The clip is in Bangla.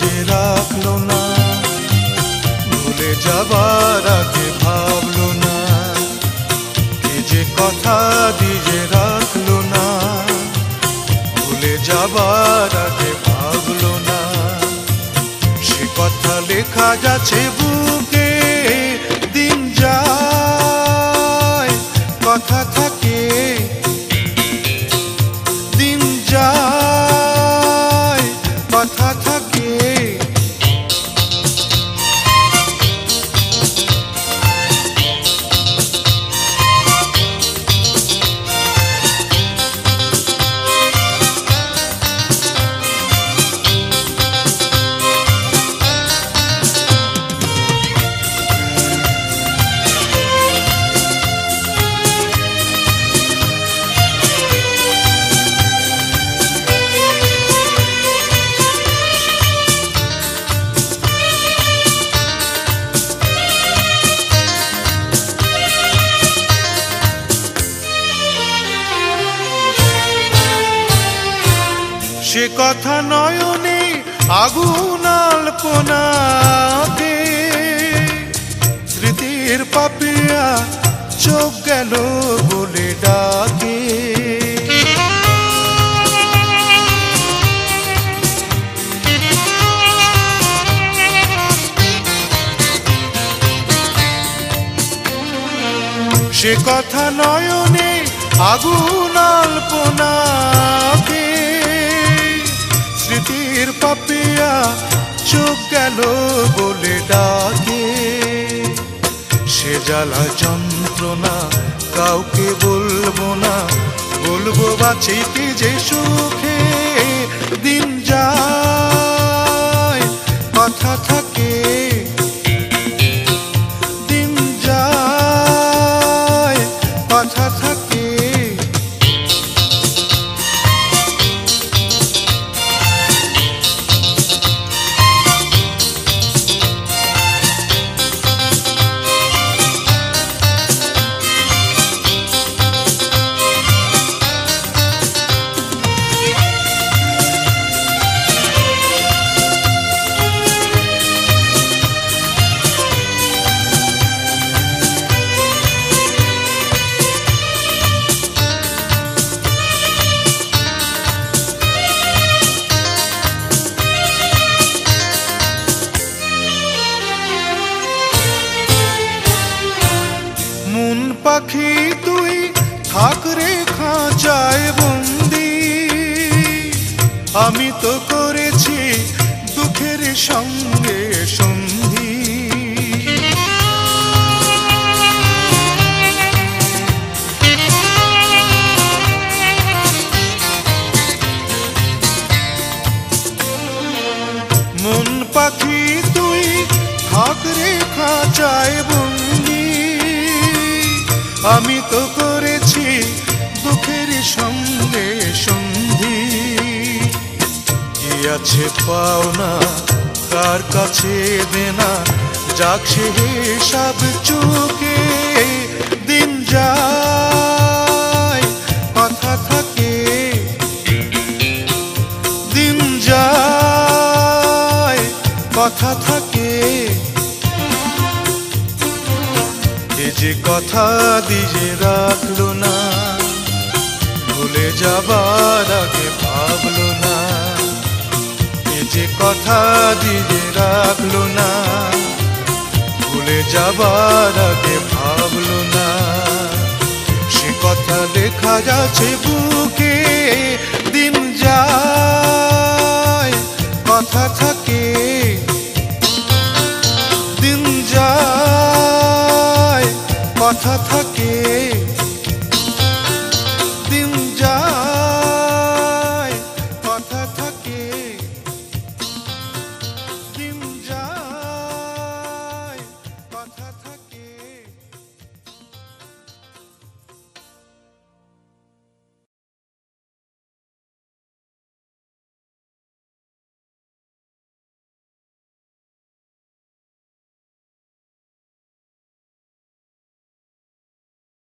দিয়ে রাখল না, ভুলে যাবার আগে ভাবলো না। কি যে কথা দিয়ে রাখল না, ভুলে যাবার আগে ভাবলো না। সে কথা লেখা যাচ্ছে বুকে, দিন যায়, কথা কথা নয়নে আগুন আলপনাতে স্মৃতির পাপিয়া চোখ গেল বলে ডাকে। সে কথা নয়নে আগুন আলপনাকে পাপিয়া চোখ গেল বলে ডাকে। সে জ্বালা যন্ত্রণা কাউকে বলব না, বলব বাঁচিতে যে সুখে দিন যায়। কথা থাকে খাঁচায় বন্দি। আমি তো করেছি দুঃখের সঙ্গে সন্ধি। মন পাখি তুই থাক রে খাঁচায় বন্দি। আছে পাওনা, কার কাছে দেনা, যাক সে সব চুকে, দিন যায় কথা থাকে। দিন যায় কথা থাকে। এ যে কথা দিয়ে রাখল না, ভুলে যাবার আগে ভাবলো কথা দিয়ে রাখল না। ভুলে যাবার আগে ভাবলো না। সে কথা লেখা যাচ্ছে বুকে, দিন যায়, কথা থাকে। দিন যায়, কথা থাকে।